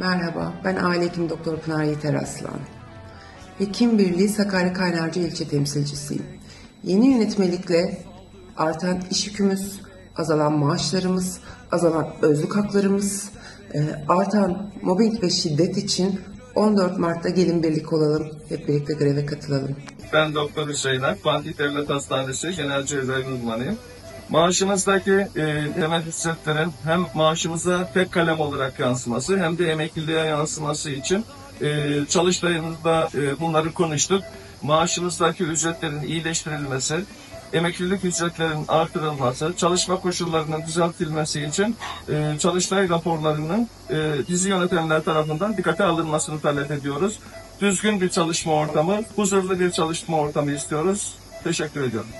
Merhaba, ben aile hekim doktor Pınar Yeter Aslan. Hekim Birliği Sakarya Kaynarca ilçe temsilcisiyim. Yeni yönetmelikle artan iş yükümüz, azalan maaşlarımız, azalan özlük haklarımız, e, artan mobbing ve şiddet için 14 Mart'ta gelin birlik olalım, hep birlikte greve katılalım. Ben Doktor Hüseyin Ak, Fatih Devlet Hastanesi Genel Cerrahi uzmanıyım. Maaşımızdaki e, temel ücretlerin hem maaşımıza tek kalem olarak yansıması hem de emekliliğe yansıması için e, çalıştayımızda e, bunları konuştuk. Maaşımızdaki ücretlerin iyileştirilmesi, emeklilik ücretlerinin artırılması, çalışma koşullarının düzeltilmesi için e, çalıştay raporlarının e, dizi yönetenler tarafından dikkate alınmasını talep ediyoruz. Düzgün bir çalışma ortamı, huzurlu bir çalışma ortamı istiyoruz. Teşekkür ediyorum.